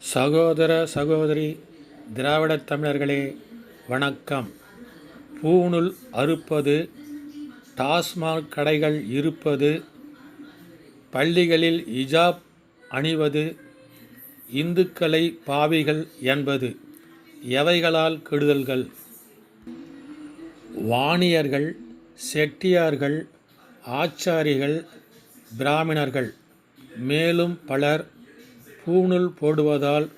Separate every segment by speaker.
Speaker 1: சகோதர சகோதரி திராவிட தமிழர்களே வணக்கம். பூணூல் அறுப்பது டாஸ்மாக் கடைகள் இருப்பது பள்ளிகளில் இஜாப் அணிவது இந்துக்களை பாவிகள் என்பது எவைகளால் கெடுதல்கள்? வாணியர்கள் செட்டியார்கள் ஆச்சாரிகள் பிராமணர்கள் மேலும் பலர் பூணூல் போடுவதால்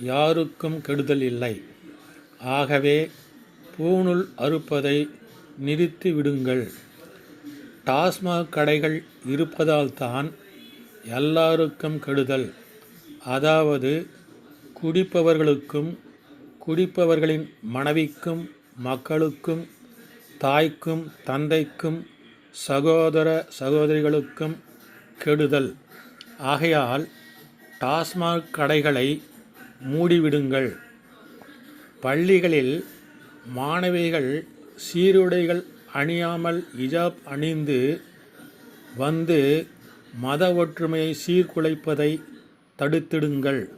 Speaker 1: யாருக்கும் கெடுதல் இல்லை. ஆகவே பூணூல் அறுப்பதை நிறுத்தி விடுங்கள். டாஸ்மாக் கடைகள் இருப்பதால்தான் எல்லாருக்கும் கெடுதல். அதாவது குடிப்பவர்களுக்கும் குடிப்பவர்களின் மனைவிக்கும் மக்களுக்கும் தாய்க்கும் தந்தைக்கும் சகோதர சகோதரிகளுக்கும் கெடுதல். ஆகையால் டாஸ்மாக் கடைகளை மூடிவிடுங்கள். பள்ளிகளில் மாணவிகள் சீருடைகள் அணியாமல் இஜாப் அணிந்து வந்து மத ஒற்றுமையை சீர்குலைப்பதை தடுத்திடுங்கள்.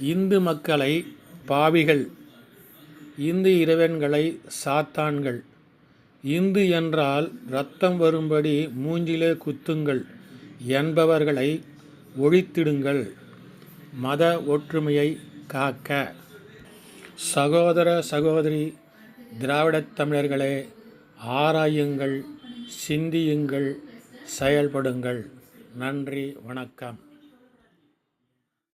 Speaker 1: இந்து மக்களை பாவிகள். இந்து இறைவன்களை சாத்தான்கள். இந்து என்றால் ரத்தம் வரும்படி மூஞ்சிலே குத்துங்கள். என்பவர்களை ஒழித்திடுங்கள். மத ஒற்றுமையை காக்க. சகோதர சகோதரி திராவிடத் தமிழர்களே ஆராயுங்கள் சிந்தியுங்கள் செயல்படுங்கள். நன்றி வணக்கம்.